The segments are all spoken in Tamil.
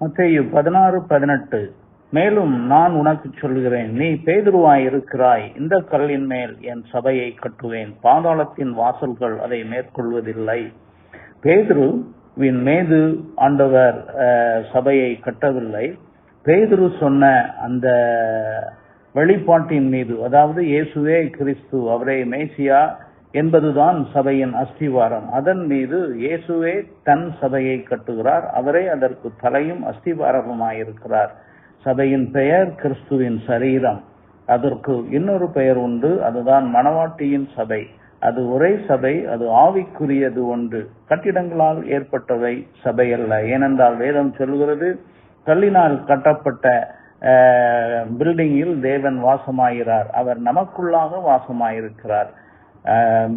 மத்தேயு பதினாறு பதினெட்டு. மேலும் நான் உனக்கு சொல்கிறேன் நீ பேதுருவாய் இருக்கிறாய் இந்த கல்லின் மேல் என் சபையை கட்டுவேன் பாதாளத்தின் வாசல்கள் அதை மேற்கொள்வதில்லை. பேதுருவின் மீது ஆண்டவர் சபையை கட்டவில்லை. பேதுரு சொன்ன அந்த வெளிப்பாட்டின் மீது அதாவது இயேசுவே கிறிஸ்து அவரே மேசியா என்பதுதான் சபையின் அஸ்திவாரம். அதன் மீது இயேசுவே தன் சபையை கட்டுகிறார். அவரே அதற்கு தலையும் அஸ்திவாரமுமாயிருக்கிறார். சபையின் பெயர் கிறிஸ்துவின் சரீரம். அதற்கு இன்னொரு பெயர் உண்டு. அதுதான் மணவாட்டியின் சபை. அது ஒரே சபை அது ஆவிக்குரியது ஒன்று. கட்டிடங்களால் ஏற்பட்டவை சபை அல்ல. ஏனென்றால் வேதம் சொல்கிறது கல்லினால் கட்டப்பட்ட பில்டிங்கில் தேவன் வாசமாகிறார் அவர் நமக்குள்ளாக வாசமாயிருக்கிறார்.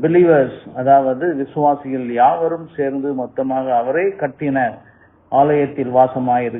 பிலீவர்ஸ் அதாவது விசுவாசிகள் யாவரும் சேர்ந்து மொத்தமாக அவரே கட்டின ஆலயத்தில் வாசமாயிரு